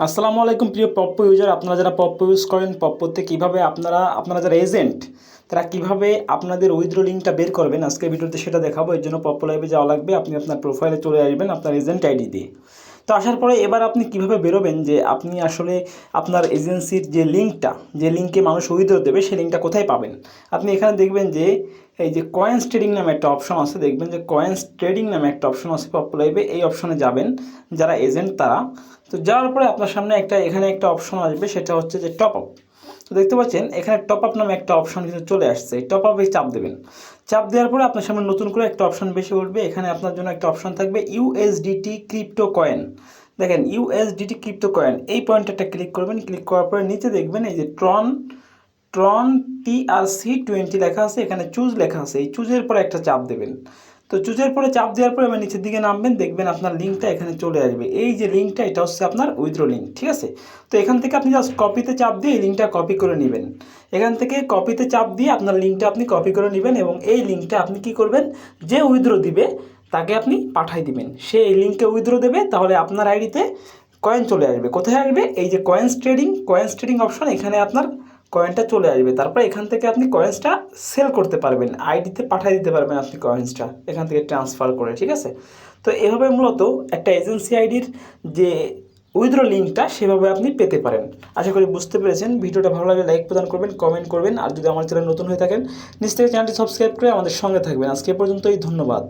আসসালামু আলাইকুম প্রিয় পপ্পো ইউজার আপনারা যারা পপ্পো ইউজ করেন পপ্পোতে কীভাবে আপনারা আপনারা যারা এজেন্ট তারা কীভাবে আপনাদের উইথড্র লিঙ্কটা বের করবেন? আজকে ভিডিওতে সেটা দেখাবো, এর জন্য পপ্পো লাইভে যাওয়া লাগবে, আপনি আপনার প্রোফাইলে চলে আসবেন, আপনার এজেন্ট আইডি দিয়ে। তো আসার পরে এবার আপনি কীভাবে বেরোবেন যে আপনি আসলে আপনার এজেন্সির যে লিঙ্কটা যে লিঙ্কে মানুষ উইথড্র দেবে সেই লিঙ্কটা কোথায় পাবেন? আপনি এখানে দেখবেন যে এই যে কয়েন্স ট্রেডিং নামে একটা অপশন আছে, দেখবেন যে কয়েন্স ট্রেডিং নামে একটা অপশন আছে পপ্পো লাইভে এই অপশনে যাবেন, যারা এজেন্ট তারা। তো যাওয়ার পরে আপনার সামনে একটা, এখানে একটা অপশন আসবে, সেটা হচ্ছে যে টপ আপ তো দেখতে পাচ্ছেন, এখানে টপ আপ নামে একটা অপশন কিন্তু চলে আসছে টপ আপে চাপ দেবেন। চাপ দেওয়ার পরে আপনার সামনে নতুন করে একটা অপশন বেশি উঠবে, এখানে আপনার জন্য একটা অপশন থাকবে ইউএসডিটি ক্রিপ্টো কয়েন দেখেন ইউএসডিটি ক্রিপ্টো কয়েন এই পয়েন্টটা ক্লিক করবেন ক্লিক করার পরে নিচে দেখবেন এই যে ট্রন ট্রন টিআরসি টোয়েন্টি লেখা আছে, এখানে চুজ লেখা আছে। এই চুজের পরে একটা চাপ দেবেন। তো চুজের পরে চাপ দেওয়ার পরে এবার নিচের দিকে নামবেন, দেখবেন আপনার লিঙ্কটা এখানে চলে আসবে। এই যে লিঙ্কটা, এটা হচ্ছে আপনার উইথড্র লিঙ্ক, ঠিক আছে? তো এখান থেকে আপনি জাস্ট কপিতে চাপ দিয়ে এই লিঙ্কটা কপি করে নেবেন। এখান থেকে কপিতে চাপ দিয়ে আপনার লিঙ্কটা আপনি কপি করে নেবেন এবং এই লিঙ্কটা আপনি কি করবেন? যে উইথড্র দিবে, তাকে আপনি পাঠাই দিবেন। সে এই লিঙ্কে উইথড্র দেবে, তাহলে আপনার আইডিতে কয়েন চলে আসবে। কোথায় আসবে? এই যে coins trading coins trading option এখানে আপনার কয়েনটা চলে আসবে। তারপর এখান থেকে আপনি কয়েন্সটা সেল করতে পারবেন। আইডিতে পাঠিয়ে দিতে পারবেন আপনি কয়েন্সটা এখান থেকে ট্রান্সফার করে, ঠিক আছে? তো এভাবে মূলত একটা এজেন্সি আইডির যে উইথড্র লিঙ্কটা সেভাবে আপনি পেতে পারেন। আশা করি বুঝতে পেরেছেন। ভিডিওটা ভালো লাগলে লাইক প্রদান করবেন কমেন্ট করবেন। আর যদি আমার চ্যানেল নতুন হয়ে থাকেন থেকে চ্যানেলটি সাবস্ক্রাইব করে আমাদের সঙ্গে থাকবেন। আজকে পর্যন্তই, ধন্যবাদ।